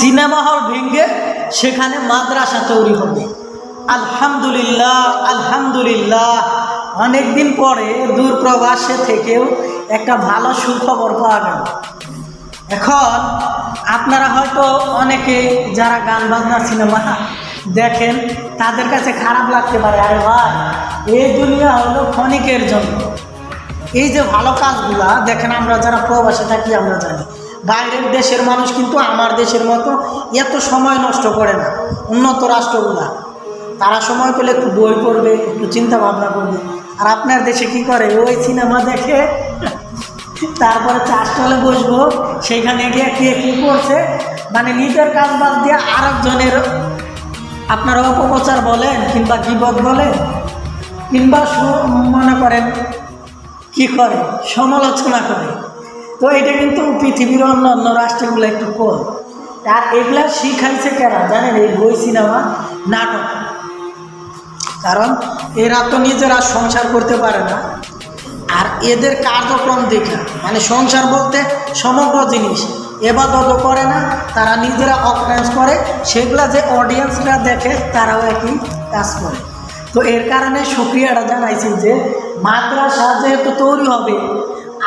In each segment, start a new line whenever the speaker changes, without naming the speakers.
Cinema hall ভেঙে সেখানে মাদ্রাসা তৈরি হবে। আলহামদুলিল্লাহ আলহামদুলিল্লাহ। অনেক দিন পরে দূর প্রবাসে থেকেও একটা ভালো সুখবর পাওয়া গেল। এখন আপনারা হয়তো অনেকে যারা গান বাজনা, সিনেমা দেখেন, তাদের কাছে খারাপ লাগতে পারে, আরে ভাই, এই দুনিয়া হলো ক্ষণিকের জন্য। এই যে ভালো কাজগুলা, দেখেন আমরা যারা প্রবাসে থাকি, আমরা জানি। বাইরের দেশের মানুষ কিন্তু আমার দেশের মতো এত সময় নষ্ট করে না, উন্নত রাষ্ট্রগুলা। তারা সময় পেলে একটু বই পড়বে, একটু চিন্তা ভাবনা করবে। আর আপনার দেশে কি করে? ওই সিনেমা দেখে তারপরে চাষটলে বসবো সেইখানে গিয়ে কে কী করছে? মানে নিজের কাজ বাদ দিয়ে আরেকজনের আপনারা অপপ্রচার বলেন কিংবা গিবত বলেন, কিংবা মনে করেন কি করে? সমালোচনা করে। তো এটা কিন্তু পৃথিবীর অন্য অন্য রাষ্ট্রগুলো একটু কম। আর এগুলা শিখাইছে কেনা জানেন, এই বই, সিনেমা, নাটক। কারণ এরা তো নিজেরা সংসার করতে পারে না। আর এদের কার্যক্রম দেখে মানে সংসার বলতে সমগ্র জিনিস। এবাদত করে না, তারা নিজেরা অফারেন্স করে, সেগুলা যে অডিয়েন্সরা দেখে, তারাও একই কাজ করে। তো এর কারণে সুক্রিয়াটা জানাইছি যে, মাদ্রাসা যেহেতু তৈরি হবে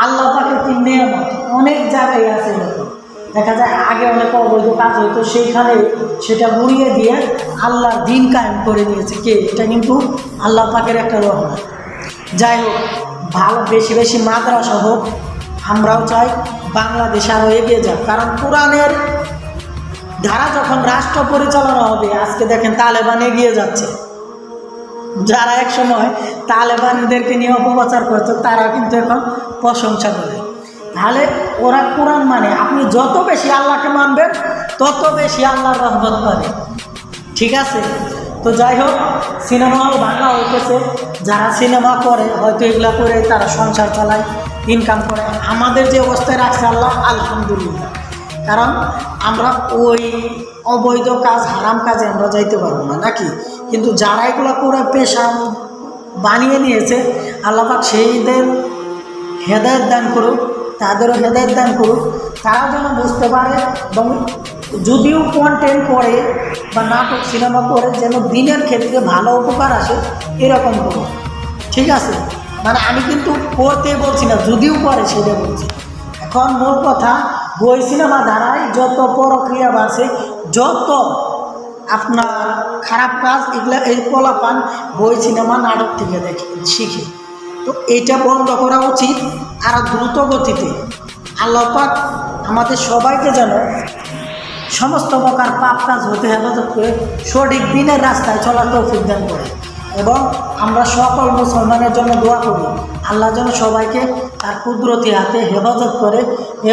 আল্লাহ তাকে কি নিয়ামত? অনেক জায়গায় আছে দেখা যায় আগে অনেক অবৈধ কাজ হতো সেইখানে সেটা মুড়িয়ে দিয়ে আল্লাহর দিন কায়েম করে দিয়েছে কে? এটা কিন্তু আল্লাহ পাকের একটা রহমান যাই হোক, ভালো, বেশি বেশি মাদ্রাসা হোক, আমরাও চাই বাংলাদেশ আরও এগিয়ে যাক। কারণ কোরআনের ধারা যখন রাষ্ট্র পরিচালনা হবে, আজকে দেখেন তালেবান এগিয়ে যাচ্ছে। যারা এক সময় তালেবানদেরকে নিয়ে অপপ্রচার করতো তারা কিন্তু এখন প্রশংসা করে। তাহলে ওরা কোরআন মানে। আপনি যত বেশি আল্লাহকে মানবেন, তত বেশি আল্লাহর রহমত পাবে ঠিক আছে? তো যাই হোক, সিনেমা হল ভাঙা হইতেছে যারা সিনেমা করে, হয়তো এগুলো করে তারা সংসার চালায় ইনকাম করে। আমাদের যে অবস্থায় রাখছে আল্লাহ, আলহামদুলিল্লাহ। কারণ আমরা ওই অবৈধ কাজ, হারাম কাজে আমরা যাইতে পারব না, নাকি? কিন্তু যারা এগুলো করে পেশা বানিয়ে নিয়েছে, আল্লাপাক সেইদের হেদায়ত দান করুক, তাদেরও হেদায়ত দান করুক, তারা যেন বুঝতে পারে এবং যদিও কন্টেন্ট করে বা নাটক, সিনেমা করে যেন দিনের ক্ষেত্রে ভালো উপকার আসে, এরকম করুক ঠিক আছে? মানে আমি কিন্তু করতে বলছি না, যদিও করে সেটা বলছি। এখন মূল কথা বই সিনেমা ধারায় যত প্রক্রিয়া বাড়ছে, যত আপনার খারাপ কাজ, এগুলো এই কলাপান বই সিনেমা নাটক থেকে দেখে, শিখে। তো এটা বন্ধ করা উচিত আর দ্রুত গতিতে। আল্লাপাক আমাদের সবাইকে যেন সমস্ত প্রকার পাপ কাজ হতে হেফাজত করে, সঠিক দিনের রাস্তায় চলার তৌফিক দান করে। এবং আমরা সকল মুসলমানের জন্য দোয়া করি। আল্লাহ যেন সবাইকে তার কুদরতি হাতে হেফাজত করে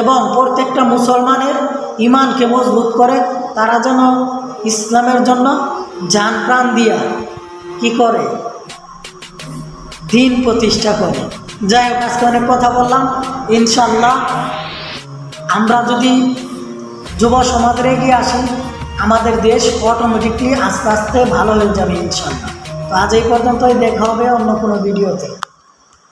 এবং প্রত্যেকটা মুসলমানের ইমানকে মজবুত করে, তারা যেন ইসলামের জন্য যান প্রাণ দিয়া কি করে? দিন প্রতিষ্ঠা করে। যাই হোক, আজকে অনেক কথা বললাম। ইনশাল্লাহ আমরা যদি যুব সমাজের এগিয়ে আসি, আমাদের দেশ অটোমেটিকলি আস্তে আস্তে ভালো হয়ে যাবে ইনশাল্লাহ আজ এই পর্যন্তই দেখা হবে অন্য কোনো ভিডিওতে।